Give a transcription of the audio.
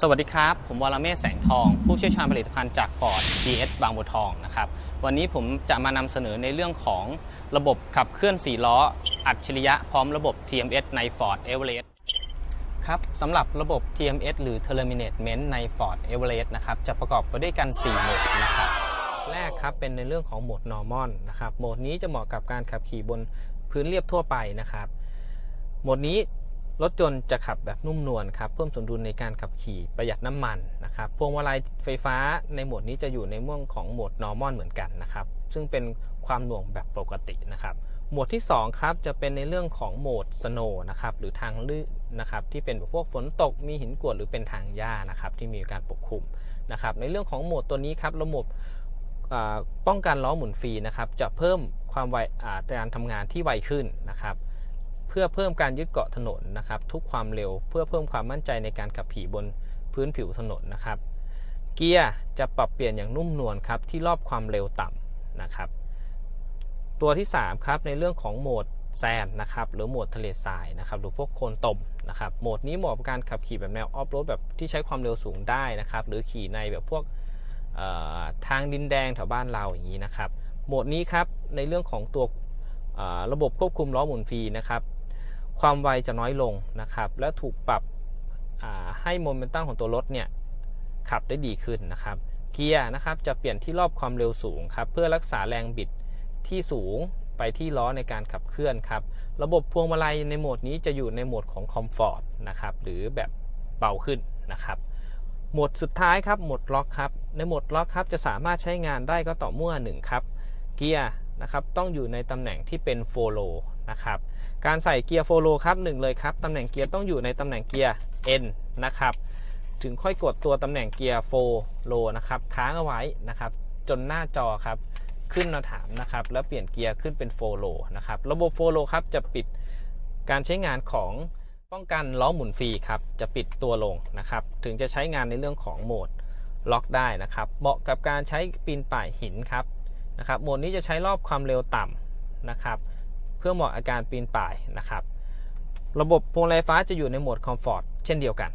สวัสดีครับ ผมวรเมศแสงทอง ผู้เชี่ยวชาญผลิตภัณฑ์จาก Ford GS บางบัวทองนะครับ วันนี้ผมจะมานำเสนอในเรื่องของระบบขับเคลื่อน 4 ล้อ อัจฉริยะพร้อมระบบ TMS ใน Ford Everest ครับสำหรับระบบ TMS หรือ Terminate ใน Ford Everest นะครับ จะประกอบไปด้วยกัน 4 โหมดนะครับ แรกครับเป็นในเรื่องของโหมด normal นะครับ โหมดนี้จะเหมาะกับการขับขี่บนพื้นเรียบทั่วไปนะครับ โหมดนี้ รถยนต์จะขับแบบนุ่มนวลครับ เพิ่มสมดุลในการขับขี่ประหยัดน้ำมันนะครับ พวงมาลัยไฟฟ้าในโหมดนี้จะอยู่ในม่วงของโหมด normal เหมือนกันนะครับ ซึ่งเป็นความหน่วงแบบปกตินะครับ โหมดที่ 2 ครับ จะเป็นในเรื่องของโหมด snow นะครับ หรือทางลื่นนะครับ ที่เป็นพวกฝนตก มีหินกรวดหรือเป็นทางหญ้านะครับ ที่มีการปกคลุมนะครับ ในเรื่องของโหมดตัวนี้ครับ ระบบป้องกันล้อหมุนฟรีนะครับ จะเพิ่มความไวการทำงานที่ไวขึ้นนะครับ พื่อเพิ่มการยึดเกาะถนนนะครับ ทุกความเร็วเพื่อเพิ่มความมั่นใจในการขับขี่บนพื้นผิวถนนนะครับ เกียร์จะปรับเปลี่ยนอย่างนุ่มนวลครับที่รอบความเร็วต่ำนะครับ ตัวที่3ครับในเรื่องของโหมดแซนนะครับหรือโหมดทะเลทรายนะครับหรือพวกโคลนตมนะครับโหมดนี้เหมาะกับการขับขี่แบบแนวออฟโรดแบบที่ใช้ความเร็วสูงได้นะครับ หรือขี่ในแบบพวกทางดินแดงแถวบ้านเราอย่างนี้นะครับโหมดนี้ครับในเรื่องของตัวระบบควบคุมล้อหมุนฟรีนะครับ ความไวจะน้อยลงนะครับ และถูกปรับให้โมเมนตัมของตัวรถเนี่ยขับได้ดีขึ้นนะครับ เกียร์นะครับจะเปลี่ยนที่รอบความเร็วสูงครับเพื่อรักษาแรงบิดที่สูงไปที่ล้อในการขับเคลื่อนครับ ระบบพวงมาลัยในโหมดนี้จะอยู่ในโหมดของคอมฟอร์ตนะครับหรือแบบเบาขึ้นนะครับโหมดสุดท้ายครับโหมดล็อกครับในโหมดล็อกครับจะสามารถใช้งานได้ก็ต่อเมื่อ1ครับเกียร์ นะครับต้องอยู่ในตำแหน่งที่เป็นโฟโลนะครับการใส่เกียร์โฟโลครับหนึ่งเลยครับตำแหน่งเกียร์ต้องอยู่ในตำแหน่งเกียร์ N นะครับถึงค่อยกดตัวตำแหน่งเกียร์โฟโลนะครับค้างเอาไว้นะครับจนหน้าจอครับขึ้นมาถามนะครับแล้วเปลี่ยนเกียร์ขึ้นเป็นโฟโลนะครับระบบโฟโลครับจะปิดการใช้งานของป้องกันล้อหมุนฟรีครับจะปิดตัวลงนะครับถึงจะใช้งานในเรื่องของโหมดล็อกได้นะครับเหมาะกับการใช้ปีนป่ายหินครับ นะครับโหมดนี้จะใช้รอบความเร็วต่ำนะครับ เพื่อเหมาะอาการปีนป่ายนะครับ ระบบพวงมาลัยฟ้าจะอยู่ในโหมดคอมฟอร์ตเช่นเดียวกัน